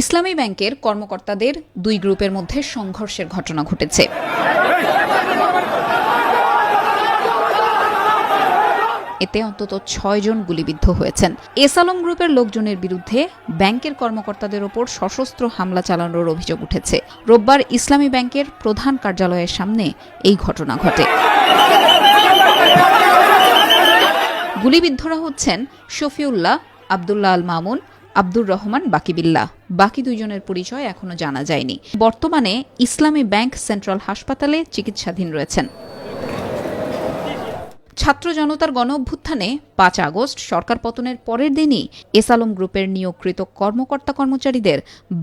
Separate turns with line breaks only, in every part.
ইসলামী ব্যাংকের কর্মকর্তাদের দুই গ্রুপের মধ্যে সংঘর্ষের ঘটনা ঘটেছে। এতে অন্তত ছয় জন গুলিবিদ্ধ হয়েছেন। এসালম গ্রুপের লোকজনের বিরুদ্ধে ব্যাংকের কর্মকর্তাদের ওপর সশস্ত্র হামলা চালানোর অভিযোগ উঠেছে। রোববার ইসলামী ব্যাংকের প্রধান কার্যালয়ের সামনে এই ঘটনা ঘটে। গুলিবিদ্ধরা হচ্ছেন শফিউল্লাহ আবদুল্লাহ আল মামুন, আব্দুর রহমান, বাকিবিল্লাহ। বাকি দুইজনের পরিচয় এখনও জানা যায়নি। বর্তমানে ইসলামী ব্যাংক সেন্ট্রাল হাসপাতালে চিকিৎসাধীন রয়েছেন। ছাত্র জনতার গণ অভ্যুত্থানে পাঁচ আগস্ট সরকার পতনের পরের দিনই এসালম গ্রুপের নিয়োগকৃত কর্মকর্তা কর্মচারীদের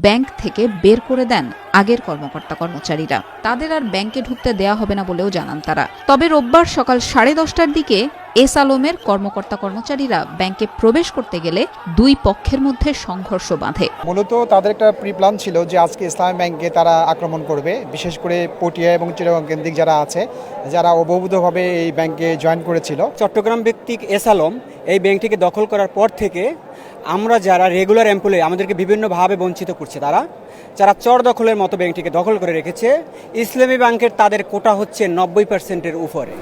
ব্যাংক থেকে বের করে দেন আগের কর্মকর্তা কর্মচারীরা। তাদের আর ব্যাংকে ঢুকতে দেয়া হবে না বলেও জানান তারা। তবে রোববার সকাল সাড়ে দশটার দিকে এস আলমের কর্মকর্তা কর্মচারীরা ব্যাংকে প্রবেশ করতে গেলে দুই পক্ষের মধ্যে সংঘর্ষ বাঁধে।
মূলত তাদের একটা প্রি প্ল্যান ছিল যে আজকে ইসলামী ব্যাংকে তারা আক্রমণ করবে বিশেষ করে পটিয়া এবং চিটাগং কেন্দ্রিক যারা আছে যারা অবৈধভাবে এই ব্যাংকে জয়েন করেছিল।
চট্টগ্রাম ভিত্তিক এস আলম এই ব্যাংকটিকে দখল করার পর থেকে আমরা যারা রেগুলার এমপ্লয়ি আমাদেরকে বিভিন্নভাবে বঞ্চিত করছে তারা যারা চর দখলের মতো ব্যাংকটিকে দখল করে রেখেছে ইসলামী ব্যাংকের তাদের কোটা হচ্ছে নব্বই পার্সেন্টের উপরে।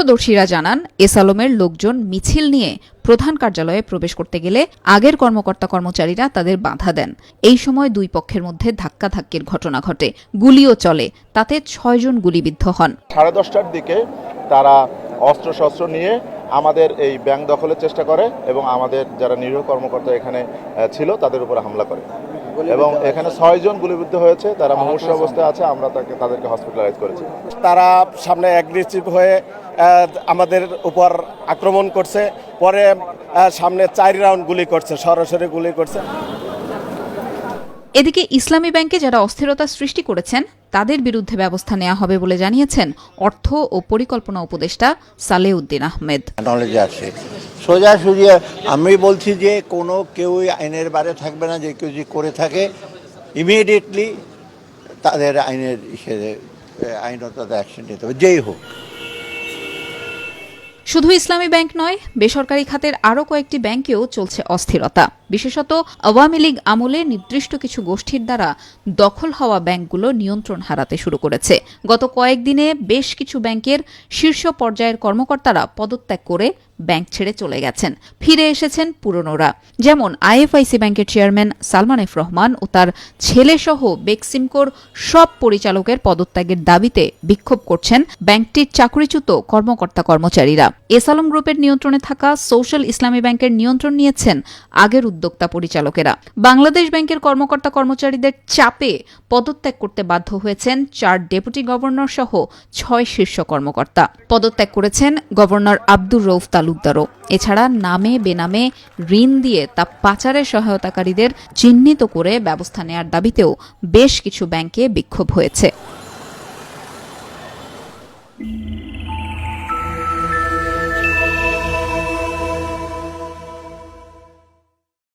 প্রত্যক্ষদর্শীরা জানান, এস আলমের লোকজন মিছিল নিয়ে প্রধান কার্যালয়ে প্রবেশ করতে গেলে আগের কর্মকর্তা কর্মচারীরা তাদের বাধা দেন। এই সময় দুই পক্ষের মধ্যে ধাক্কাধাক্কির ঘটনা ঘটে। গুলিও চলে। তাতে ছয়জন গুলিবিদ্ধ হন।
সাড়ে দশটার দিকে তারা অস্ত্রশস্ত্র নিয়ে আমাদের এই ব্যাংক দখলের চেষ্টা করে এবং আমাদের যারা নিরীহ কর্মকর্তা এখানে ছিল, তাদের উপর হামলা করে। এবং এখানে ছয়জন গুলিবিদ্ধ হয়েছে তারা মুমূর্ষ অবস্থায় আছে আমরা তাকে তাদেরকে হসপিটালাইজ করেছি।
তারা সামনে অ্যাগ্রেসিভ হয়ে আমাদের উপর আক্রমণ করছে। পরে সামনে চার রাউন্ড গুলি করছে সরাসরি গুলি করছে।
এদিকে ইসলামী ব্যাংকে যারা অস্থিরতা সৃষ্টি করেছেন তাদের বিরুদ্ধে ব্যবস্থা নেওয়া হবে বলে জানিয়েছেন অর্থ ও পরিকল্পনা উপদেষ্টা সালেউদ্দিন আহমেদ।
নলেজে আসে সোজাসুজি, আমি বলছি যে কোনো কেউই আইনের বারে থাকবে না, যে কেউ যে করে থাকে ইমিডিয়েটলি তাদের আইনের আইনত অ্যাকশন নিতে হবে, যেই হোক।
শুধু ইসলামী ব্যাংক নয়, বেসরকারি খাতের আরও কয়েকটি ব্যাংকেও চলছে অস্থিরতা। বিশেষত আওয়ামী লীগ আমলে নির্দিষ্ট কিছু গোষ্ঠীর দ্বারা দখল হওয়া ব্যাংকগুলো নিয়ন্ত্রণ হারাতে শুরু করেছে। গত কয়েকদিনে বেশ কিছু ব্যাংকের শীর্ষ পর্যায়ের কর্মকর্তারা পদত্যাগ করে ব্যাংক ছেড়ে চলে গেছেন। ফিরে এসেছেন পুরনোরা। যেমন আইএফআইসি ব্যাংকের চেয়ারম্যান সালমান এফ রহমান ও তার ছেলেসহ বেক্সিমকোর সব পরিচালকের পদত্যাগের দাবিতে বিক্ষোভ করছেন ব্যাংকটির চাকরিচ্যুত কর্মকর্তা কর্মচারীরা। এসালম গ্রুপের নিয়ন্ত্রণে থাকা সোশ্যাল ইসলামী ব্যাংকের নিয়ন্ত্রণ নিয়েছেন আগের উদ্যোক্তা পরিচালকেরা। বাংলাদেশ ব্যাংকের কর্মকর্তা কর্মচারীদের চাপে পদত্যাগ করতে বাধ্য হয়েছেন চার ডেপুটি গভর্নর সহ ছয় শীর্ষ কর্মকর্তা। পদত্যাগ করেছেন গভর্নর আব্দুর রৌফ তালুকদারও। এছাড়া নামে, বেনামে ঋণ দিয়ে তা পাচারের সহায়তাকারীদের চিহ্নিত করে ব্যবস্থা নেয়ার দাবিতেও বেশ কিছু ব্যাংকে বিক্ষোভ হয়েছে।